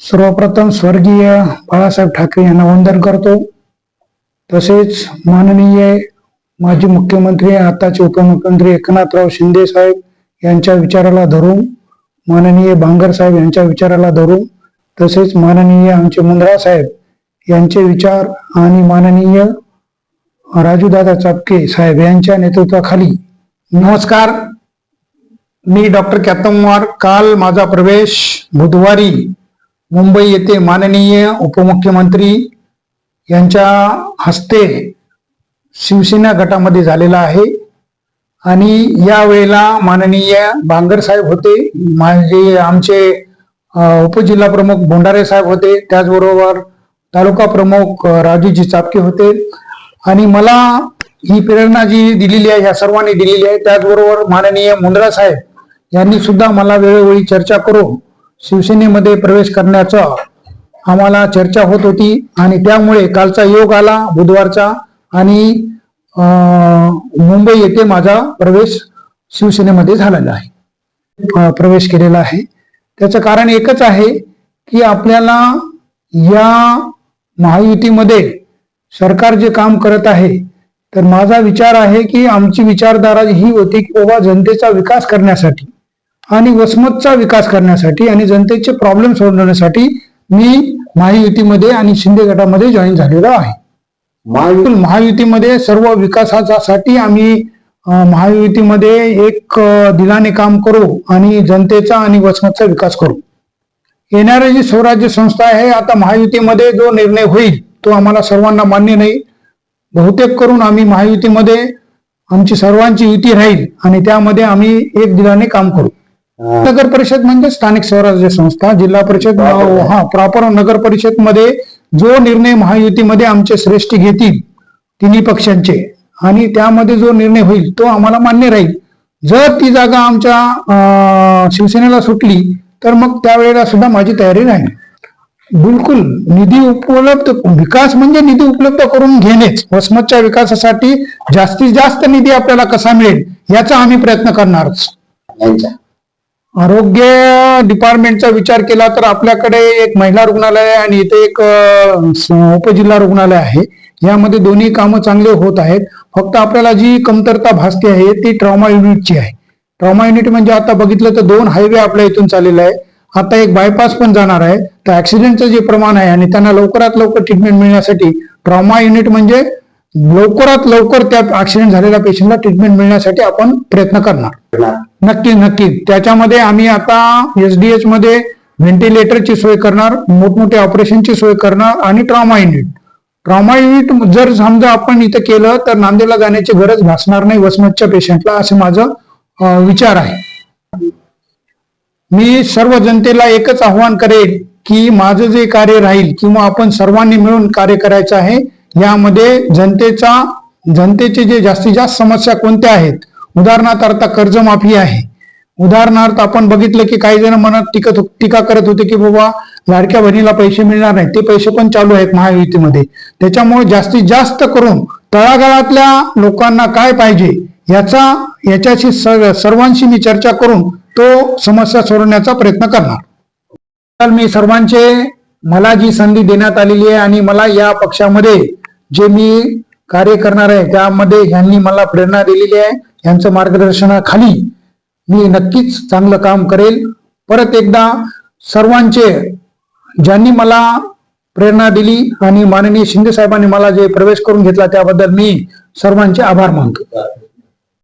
सर्वप्रथम स्वर्गीय बाळासाहेब ठाकरे यांना वंदन करतो. तसेच माननीय माजी मुख्यमंत्री आताचे उपमुख्यमंत्री एकनाथराव शिंदे साहेब यांच्या विचाराला धरून माननीय बांगर साहेब यांच्या विचाराला धरून तसेच माननीय आमचे मुंद्रा साहेब यांचे विचार आणि माननीय राजूदादा चापके साहेब यांच्या नेतृत्वाखाली. नमस्कार. मी डॉक्टर कॅतमवार काल माझा प्रवेश बुधवारी मुंबई येथे माननीय उपमुख्यमंत्री यांच्या हस्ते शिवसेना गटामध्ये झालेला आहे. आणि या वेळेला माननीय बांगर साहेब होते माझे आमचे उपजिल्हा प्रमुख भोंडारे साहेब होते त्याचबरोबर तालुका प्रमुख राजूजी चापके होते. आणि मला ही प्रेरणा जी दिलेली आहे ह्या सर्वांनी दिलेली आहे त्याचबरोबर माननीय मुंद्रा साहेब यांनी सुद्धा मला वेळोवेळी चर्चा करून शिवसेनेमध्ये प्रवेश करण्याचा आम्हाला चर्चा होत होती आणि त्यामुळे कालचा योग आला बुधवारचा आणि अं, मुंबई येथे माझा प्रवेश शिवसेनेमध्ये झालेला आहे. प्रवेश केलेला आहे. त्याचं कारण एकच आहे की आपल्याला या महायुतीमध्ये सरकार जे काम करत आहे तर माझा विचार आहे की आमची विचारधारा ही होती की बाबा जनतेचा विकास करण्यासाठी. आणि वसमतचा विकास करण्यासाठी आणि जनतेचे प्रॉब्लेम सोडवण्यासाठी मी महायुतीमध्ये आणि शिंदे गटामध्ये जॉईन झालेलो आहे. महायुतीमध्ये सर्व विकासासाठी आम्ही महायुतीमध्ये एक दिलाने काम करू आणि जनतेचा आणि वसमतचा विकास करू. येणारी जी स्वराज्य संस्था आहे आता महायुतीमध्ये जो निर्णय होईल तो आम्हाला सर्वांना मान्य नाही. बहुतेक करून आम्ही महायुतीमध्ये आमची सर्वांची युती राहील आणि त्यामध्ये आम्ही एक दिलाने काम करू. नगर परिषद म्हणजे स्थानिक स्वराज्य संस्था जिल्हा परिषद. हा प्रॉपर नगर परिषदमध्ये जो निर्णय महायुतीमध्ये आमचे श्रेष्ठ घेतील तिन्ही पक्षांचे आणि त्यामध्ये जो निर्णय होईल तो आम्हाला मान्य राहील. जर ती जागा आमच्या शिवसेनेला सुटली तर मग त्यावेळेला सुद्धा माझी तयारी राहील. बिलकुल निधी उपलब्ध विकास म्हणजे निधी उपलब्ध करून घेणेच. वसमतच्या विकासासाठी जास्तीत जास्त निधी आपल्याला कसा मिळेल याचा आम्ही प्रयत्न करणारच. आरोग्य डिपार्टमेंटचा विचार केला तर आपल्याकडे एक महिला रुग्णालय आणि इथे एक उपजिल्हा रुग्णालय आहे. यामध्ये दोन्ही कामं चांगले होत आहेत. फक्त आपल्याला जी कमतरता भासते आहे ती ट्रॉमा युनिटची आहे. ट्रॉमा युनिट म्हणजे आता बघितलं तर दोन हायवे आपल्या इथून चाललेला आहे आता एक बायपास पण जाणार आहे. तर ऍक्सिडेंटचं जे प्रमाण आहे आणि त्यांना लवकरात लवकर ट्रीटमेंट मिळण्यासाठी ट्रॉमा युनिट म्हणजे लवकरात लवकर त्या ऍक्सिडेंट झालेल्या पेशंटला ट्रीटमेंट मिळण्यासाठी आपण प्रयत्न करणार. नक्की नक्की. त्याच्यामध्ये आम्ही आता एसडीएच मध्ये व्हेंटिलेटरची सोय करणार मोठमोठ्या ऑपरेशनची सोय करणार आणि ट्रॉमा युनिट ट्रॉमा युनिट जर समजा आपण इथं केलं तर नांदेडला जाण्याची गरज भासणार नाही वसमतच्या पेशंटला असं माझं विचार आहे. मी सर्व जनतेला एकच आव्हान करेल की माझं जे कार्य राहील किंवा आपण सर्वांनी मिळून कार्य करायचं आहे यामध्ये जनतेचा जनतेचे जे जास्तीत जास्त समस्या कोणत्या आहेत उदाहरणार्थ आता कर्जमाफी आहे. उदाहरणार्थ आपण बघितलं की काही जण म्हणत टीका टीका करत होते की बाबा लाडक्या बहिणीला पैसे मिळणार नाही ते पैसे पण चालू आहेत महायुतीमध्ये. त्याच्यामुळे जास्तीत जास्त करून तळागाळातल्या लोकांना काय पाहिजे याचा याच्याशी सर्वांशी मी चर्चा करून तो समस्या सोडवण्याचा प्रयत्न करणार. तर मी सर्वांचे मला जी संधी देण्यात आलेली आहे आणि मला या पक्षामध्ये जे मी कार्य करणार आहे त्यामध्ये यांनी मला प्रेरणा दिलेली आहे. यांचं मार्गदर्शनाखाली मी नक्कीच चांगलं काम करेल. परत एकदा सर्वांचे ज्यांनी मला प्रेरणा दिली आणि माननीय शिंदे साहेबांनी मला जे प्रवेश करून घेतला त्याबद्दल मी सर्वांचे आभार मानतो.